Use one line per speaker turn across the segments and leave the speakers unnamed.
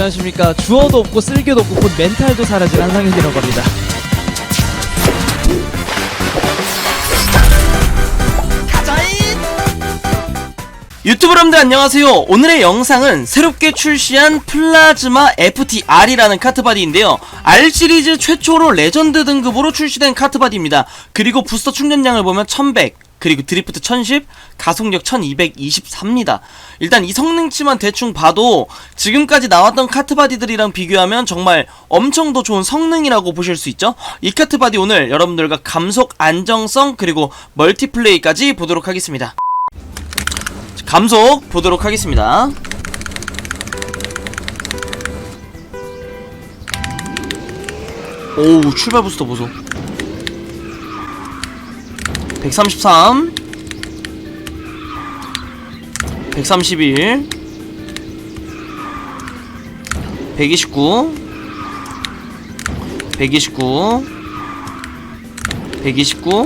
안녕하십니까. 주어도 없고 쓸개도 없고 곧 멘탈도 사라진 한상혁이라고 합니다.
유튜브 여러분들 안녕하세요. 오늘의 영상은 새롭게 출시한 플라즈마 FTR이라는 카트바디인데요. R 시리즈 최초로 레전드 등급으로 출시된 카트바디입니다. 그리고 부스터 충전량을 보면 1100, 그리고 드리프트 1010, 가속력 1223입니다. 일단 이 성능치만 대충 봐도 지금까지 나왔던 카트바디들이랑 비교하면 정말 엄청 더 좋은 성능이라고 보실 수 있죠. 이 카트바디 오늘 여러분들과 감속 안정성 그리고 멀티플레이까지 보도록 하겠습니다. 감속 보도록 하겠습니다. 오우 출발 부스터 보소. 133 131 129 129 129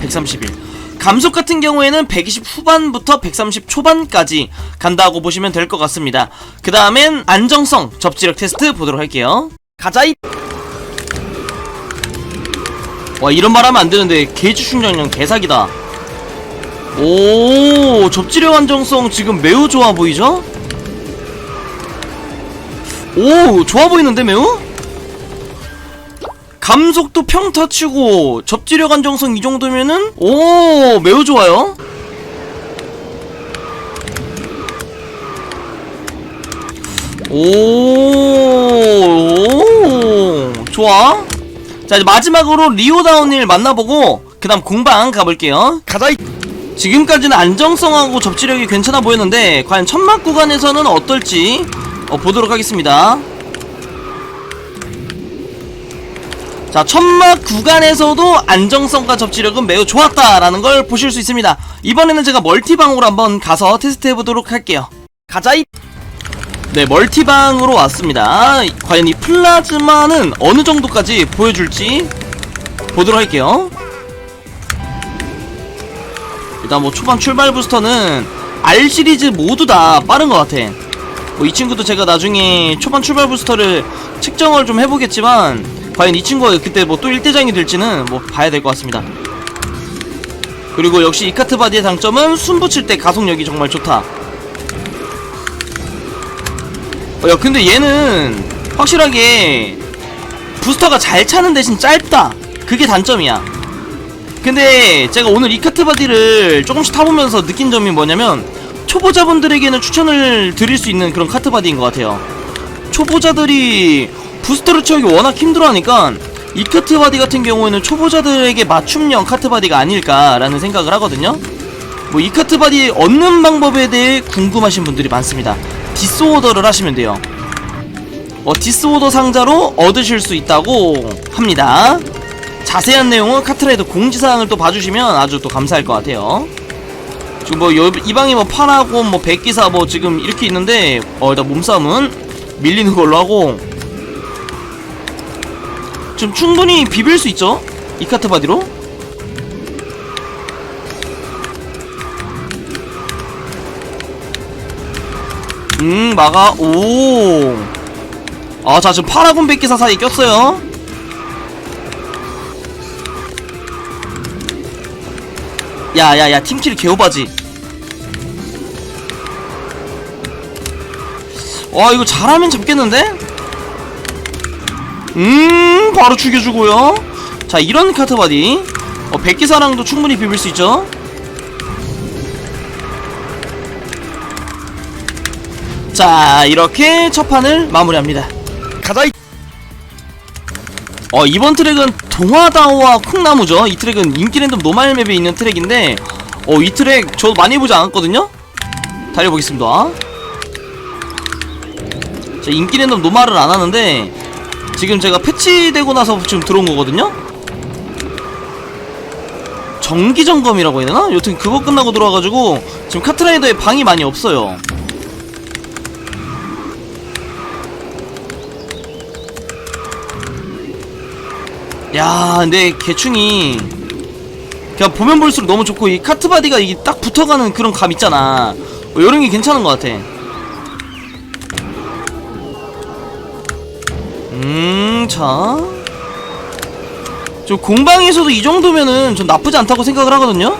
131 감속 같은 경우에는 120 후반부터 130 초반까지 간다고 보시면 될 것 같습니다. 그 다음엔 안정성 접지력 테스트 보도록 할게요. 가자이! 와 이런 말 하면 안 되는데 게이지 충전량 개사기다. 오 접지력 안정성 지금 매우 좋아 보이죠? 오 좋아 보이는데 매우? 감속도 평타 치고 접지력 안정성 이 정도면은 오 매우 좋아요. 오 좋아. 자 이제 마지막으로 리오다운을 만나보고 그 다음 공방 가볼게요. 가자. 지금까지는 안정성하고 접지력이 괜찮아 보였는데 과연 천막 구간에서는 어떨지 어, 보도록 하겠습니다. 자, 천막 구간에서도 안정성과 접지력은 매우 좋았다라는 걸 보실 수 있습니다. 이번에는 제가 멀티방으로 한번 가서 테스트해 보도록 할게요. 가자 이! 네, 멀티방으로 왔습니다. 과연 이 플라즈마는 어느 정도까지 보여줄지 보도록 할게요. 일단 뭐 초반 출발 부스터는 R 시리즈 모두 다 빠른 것 같아. 뭐 이 친구도 제가 나중에 초반 출발 부스터를 측정을 좀 해보겠지만 과연 이 친구가 그때 뭐 또 1대장이 될지는 뭐 봐야 될 것 같습니다. 그리고 역시 이 카트 바디의 장점은 숨 붙일 때 가속력이 정말 좋다. 어, 야 근데 얘는 확실하게 부스터가 잘 차는 대신 짧다. 그게 단점이야. 근데 제가 오늘 이 카트 바디를 조금씩 타보면서 느낀 점이 뭐냐면 초보자분들에게는 추천을 드릴 수 있는 그런 카트 바디인 것 같아요. 초보자들이 부스터를 채우기 워낙 힘들어하니까 이 카트 바디 같은 경우에는 초보자들에게 맞춤형 카트 바디가 아닐까라는 생각을 하거든요. 뭐 이 카트 바디 얻는 방법에 대해 궁금하신 분들이 많습니다. 디스오더를 하시면 돼요. 어, 디스오더 상자로 얻으실 수 있다고 합니다. 자세한 내용은 카트라이더 공지사항을 또 봐주시면 아주 또 감사할 것 같아요. 지금 뭐 여- 이 방에 뭐 파라고 뭐 백기사 뭐 지금 이렇게 있는데 어 일단 몸싸움은 밀리는 걸로 하고 지금 충분히 비빌 수 있죠? 이 카트 바디로 음 막아 오아자 지금 파라곤 백기사 사이에 꼈어요. 야야야 팀킬 개오바지. 와 이거 잘하면 잡겠는데? 음 바로 죽여주고요. 자 이런 카트 바디. 어, 백기사랑도 충분히 비빌 수 있죠 자 이렇게 첫 판을 마무리합니다. 가자 어 이번 트랙은 동화다오와 콩나무죠. 이 트랙은 인기 랜덤 노말 맵에 있는 트랙인데 어 이 트랙 저도 많이 보지 않았거든요? 달려보겠습니다. 자 인기 랜덤 노말을 안 하는데 지금 제가 패치되고 나서 지금 들어온 거거든요? 정기 점검이라고 해야 되나? 여튼 그거 끝나고 들어와가지고 지금 카트라이더에 방이 많이 없어요 야 근데 개충이 그냥 보면 볼수록 너무 좋고 이 카트 바디가 이게 딱 붙어가는 그런 감 있잖아. 뭐 이런 게 괜찮은 것 같아. 음, 자. 저 공방에서도 이 정도면은 좀 나쁘지 않다고 생각을 하거든요?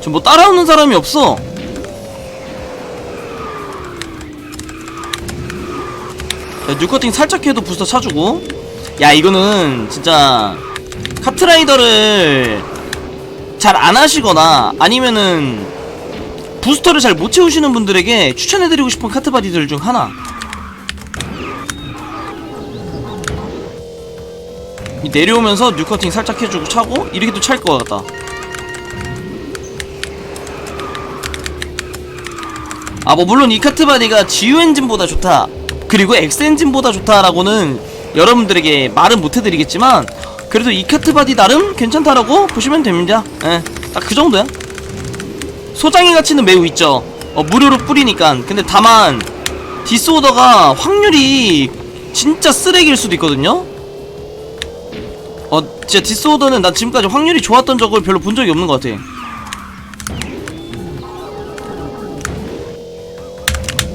좀 뭐 따라오는 사람이 없어. 뉴커팅 살짝 해도 부스터 차주고. 야, 이거는 진짜 카트라이더를 잘 안 하시거나 아니면은 부스터를 잘 못 채우시는 분들에게 추천해드리고 싶은 카트바디들 중 하나. 이 내려오면서 뉴커팅 살짝 해주고 차고 이렇게도 찰것 같다. 아 뭐 물론 이 카트바디가 GU 엔진보다 좋다 그리고 X 엔진보다 좋다라고는 여러분들에게 말은 못해드리겠지만 그래도 이 카트바디 나름 괜찮다라고 보시면 됩니다. 예, 딱 그 정도야. 소장의 가치는 매우 있죠. 어, 무료로 뿌리니까. 근데 다만 디스오더가 확률이 진짜 쓰레기일 수도 있거든요. 어 진짜 디스오더는 난 지금까지 확률이 좋았던 적을 별로 본 적이 없는 것 같아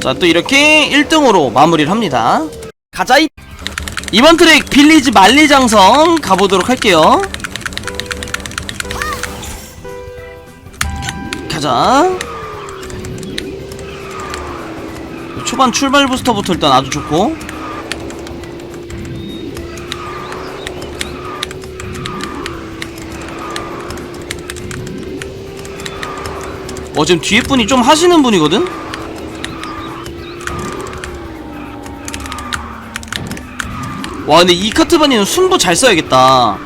자 또 이렇게 1등으로 마무리를 합니다. 가자 이 이번 트랙 빌리지 만리장성 가보도록 할게요. 가자. 초반 출발 부스터부터 일단 아주 좋고. 어 지금 뒤에 분이 좀 하시는 분이거든? 와 근데 이 카트바디는 순보 잘 써야겠다.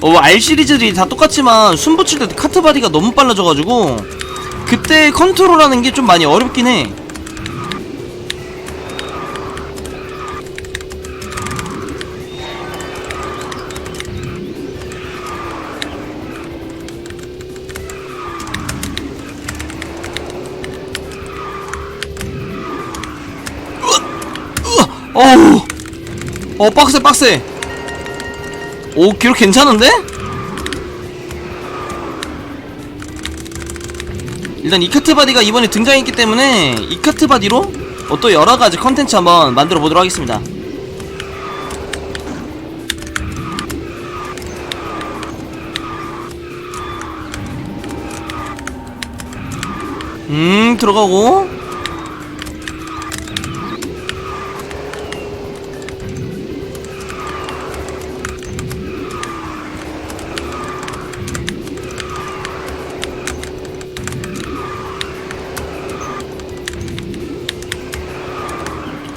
어 R 시리즈들이 다 똑같지만 순보 칠때 카트바디가 너무 빨라져가지고 그때 컨트롤하는 게 좀 많이 어렵긴 해. 어우 어 빡세 빡세 오 기록 괜찮은데? 일단 이카트 바디가 이번에 등장했기 때문에 이카트 바디로 어, 또 여러가지 컨텐츠 한번 만들어 보도록 하겠습니다. 음 들어가고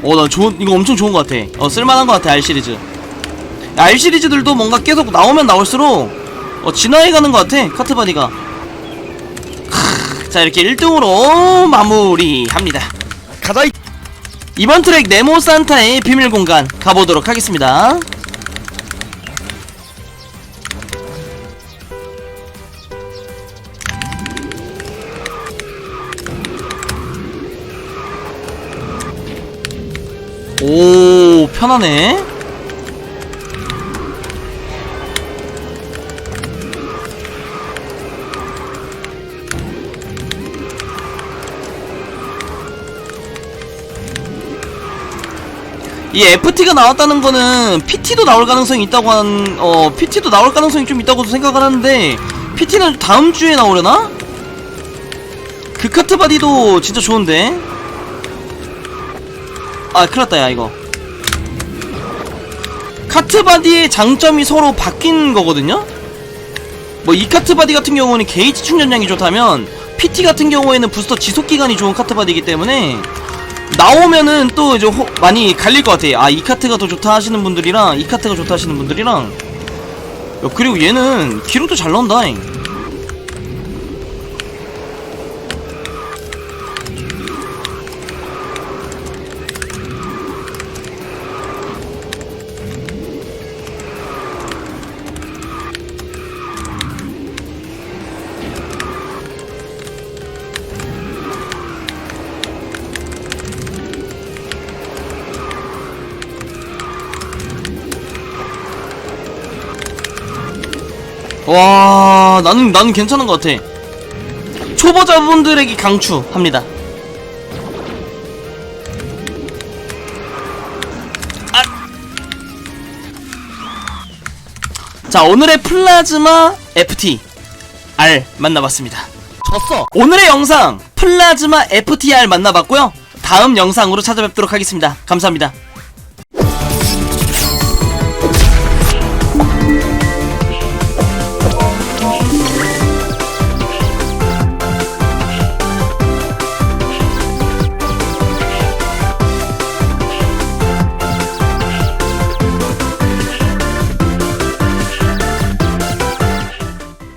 어, 나 좋은, 이거 엄청 좋은 것 같아. 어, 쓸만한 것 같아, R 시리즈. R 시리즈들도 뭔가 계속 나오면 나올수록, 어, 진화해 가는 것 같아, 카트바디가. 크, 자, 이렇게 1등으로 마무리합니다. 가자! 이- 이번 트랙 네모 산타의 비밀 공간 가보도록 하겠습니다. 편하네 이 FT가 나왔다는 거는 PT도 나올 가능성이 있다고 한, 어, PT도 나올 가능성이 좀 있다고 생각을 하는데, PT는 다음 주에 나오려나? 그 카트 바디도 진짜 좋은데? 아 큰일 났다 야 이거 카트 바디의 장점이 서로 바뀐 거거든요? 뭐 이 카트 바디 같은 경우는 게이지 충전량이 좋다면 PT 같은 경우에는 부스터 지속기간이 좋은 카트 바디이기 때문에 나오면은 또 이제 호- 많이 갈릴 것 같아 아이 카트가 더 좋다 하시는 분들이랑 이 카트가 좋다 하시는 분들이랑 야, 그리고 얘는 기록도 잘 나온다 잉. 와 나는 나는 괜찮은 것 같아 초보자분들에게 강추합니다. 아. 자 오늘의 플라즈마 FT R 만나봤습니다.
졌어.
오늘의 영상 플라즈마 FTR 만나봤고요. 다음 영상으로 찾아뵙도록 하겠습니다. 감사합니다.